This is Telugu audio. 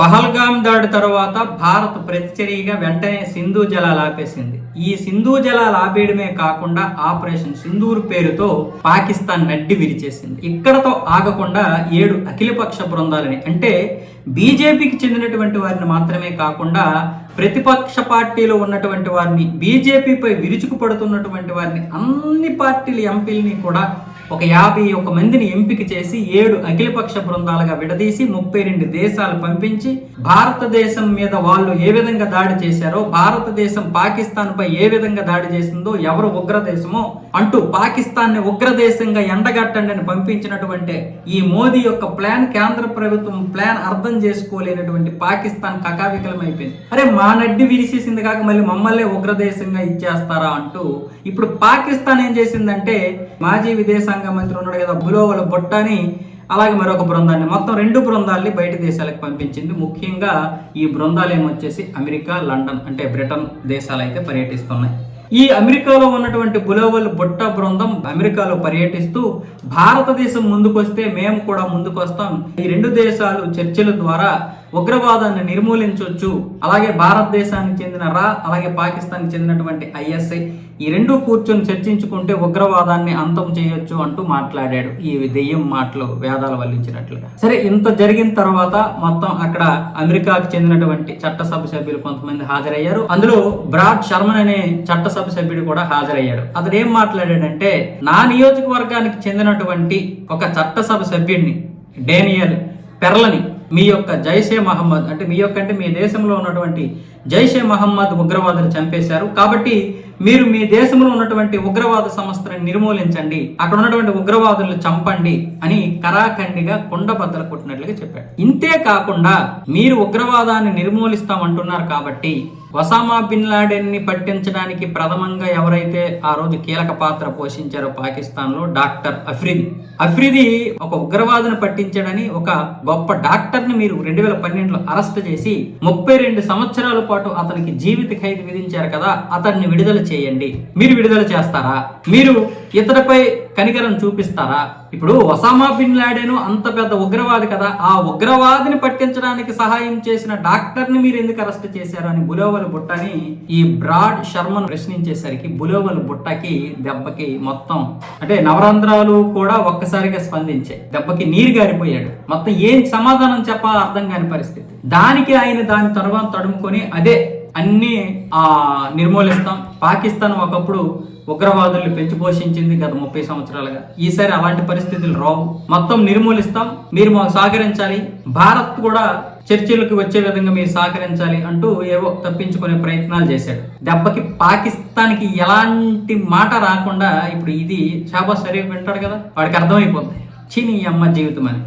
పహల్గామ్ దాడి తర్వాత భారత్ ప్రతిచర్యగా వెంటనే సింధు జలాలు ఆపేసింది. ఈ సింధు జలాలు ఆపేయడమే కాకుండా ఆపరేషన్ సింధూర్ పేరుతో పాకిస్తాన్ నడ్డి విరిచేసింది. ఇక్కడతో ఆగకుండా ఏడు అఖిలపక్ష బృందాలని అంటే బీజేపీకి చెందినటువంటి వారిని మాత్రమే కాకుండా ప్రతిపక్ష పార్టీలో ఉన్నటువంటి వారిని బీజేపీపై విరుచుకుపడుతున్నటువంటి వారిని అన్ని పార్టీల ఎంపీలని కూడా ఒక యాభై ఒక మందిని ఎంపిక చేసి ఏడు అఖిలపక్ష బృందాలుగా విడదీసి ముప్పై రెండు దేశాలు పంపించి భారతదేశం మీద వాళ్ళు ఏ విధంగా దాడి చేశారో భారతదేశం పాకిస్తాన్ పై ఏ విధంగా దాడి చేసిందో ఎవరు ఉగ్రదేశమో అంటూ పాకిస్తాన్ని ఉగ్రదేశంగా ఎండగట్టండి అని పంపించినటువంటి ఈ మోదీ యొక్క ప్లాన్ కేంద్ర ప్రభుత్వం ప్లాన్ అర్థం చేసుకోలేనటువంటి పాకిస్తాన్ కకావికలం అయిపోయింది అరే మా నడ్డి విరిసేసింది కాక మళ్ళీ మమ్మల్ని ఉగ్రదేశంగా ఇచ్చేస్తారా అంటూ ఇప్పుడు పాకిస్తాన్ ఏం చేసిందంటే మాజీ విదేశాంగ మంత్రి ఉన్నాడు కదా బులోవల బొట్టని అలాగే మరొక బృందాన్ని మొత్తం రెండు బృందాల్ని బయట దేశాలకు పంపించింది. ముఖ్యంగా ఈ బృందాలు ఏమొచ్చేసి అమెరికా లండన్ అంటే బ్రిటన్ దేశాలు అయితే పర్యటిస్తున్నాయి. ఈ అమెరికాలో ఉన్నటువంటి బులోవల్ బుట్ట బృందం అమెరికాలో పర్యటిస్తూ భారతదేశం ముందుకొస్తే మేము కూడా ముందుకు వస్తాం ఈ రెండు దేశాలు చర్చల ద్వారా ఉగ్రవాదాన్ని నిర్మూలించవచ్చు అలాగే భారతదేశానికి చెందిన రా అలాగే పాకిస్తాన్కి చెందినటువంటి ఐఎస్ఐ ఈ రెండు కూర్చొని చర్చించుకుంటే ఉగ్రవాదాన్ని అంతం చేయొచ్చు అంటూ మాట్లాడాడు. ఈ దెయ్యం మాటలు వేదాలు వల్లించినట్లుగా. సరే ఇంత జరిగిన తర్వాత మొత్తం అక్కడ అమెరికాకు చెందినటువంటి చట్టసభ సభ్యులు కొంతమంది హాజరయ్యారు. అందులో బ్రాడ్ శర్మన్ అనే చట్టసభ సభ్యుడు కూడా హాజరయ్యాడు. అతడు ఏం మాట్లాడాడంటే నా నియోజకవర్గానికి చెందినటువంటి ఒక చట్టసభ సభ్యుడిని డేనియల్ పెర్లని మీ యొక్క జైషే మహమ్మద్ అంటే మీ యొక్క అంటే మీ దేశంలో ఉన్నటువంటి జైషే మహమ్మద్ ఉగ్రవాదులు చంపేశారు. కాబట్టి మీరు మీ దేశంలో ఉన్నటువంటి ఉగ్రవాద సంస్థలను నిర్మూలించండి. అక్కడ ఉన్నటువంటి ఉగ్రవాదులను చంపండి అని కరాఖండిగా కుండ బద్దలు కొట్టినట్లుగా చెప్పాడు. ఇంతే కాకుండా మీరు ఉగ్రవాదాన్ని నిర్మూలిస్తామంటున్నారు కాబట్టి ఒసామా బిన్ లాడెన్ని పట్టించడానికి ప్రథమంగా ఎవరైతే ఆ రోజు కీలక పాత్ర పోషించారో పాకిస్తాన్లో డాక్టర్ అఫ్రిది. అఫ్రిది ఒక ఉగ్రవాదిని పట్టించాడని ఒక గొప్ప డాక్టర్ని మీరు రెండు వేల పన్నెండులో అరెస్ట్ చేసి ముప్పై రెండు సంవత్సరాల పాటు అతనికి జీవిత ఖైదు విధించారు కదా అతన్ని విడుదల చేయండి. మీరు విడుదల చేస్తారా? మీరు ఇతడిపై కనికరం చూపిస్తారా? ఇప్పుడు ఒసామా బిన్ లాడెను అంత పెద్ద ఉగ్రవాది కదా ఆ ఉగ్రవాదిని పట్టించడానికి సహాయం చేసిన డాక్టర్ని మీరు ఎందుకు అరెస్ట్ చేశారు అని బులోవల్ బుట్టని ఈ బ్రాడ్ శర్మను ప్రశ్నించేసరికి బులోవల్ బుట్టకి దెబ్బకి మొత్తం అంటే నవరంధ్రాలు కూడా ఒక్కసారిగా స్పందించాయి. దెబ్బకి నీరు గారిపోయాడు. మొత్తం ఏం సమాధానం చెప్పాలో అర్థం కాని పరిస్థితి. దానికి ఆయన దాని తర్వాత తడుముకొని అదే అన్ని ఆ నిర్మూలిస్తాం. పాకిస్తాన్ ఒకప్పుడు ఉగ్రవాదుల్ని పెంచి పోషించింది గత ముప్పై సంవత్సరాలుగా. ఈసారి అలాంటి పరిస్థితులు రావు. మొత్తం నిర్మూలిస్తాం. మీరు మాకు సహకరించాలి. భారత్ కూడా చర్చలకు వచ్చే విధంగా మీరు సహకరించాలి అంటూ ఏవో తప్పించుకునే ప్రయత్నాలు చేశాడు. దెబ్బకి పాకిస్తాన్కి ఎలాంటి మాట రాకుండా ఇప్పుడు ఇది షాబాజ్ షరీఫ్ వింటాడు కదా? వాడికి అర్థమైపోతుంది చీని అమ్మ జీవితం అని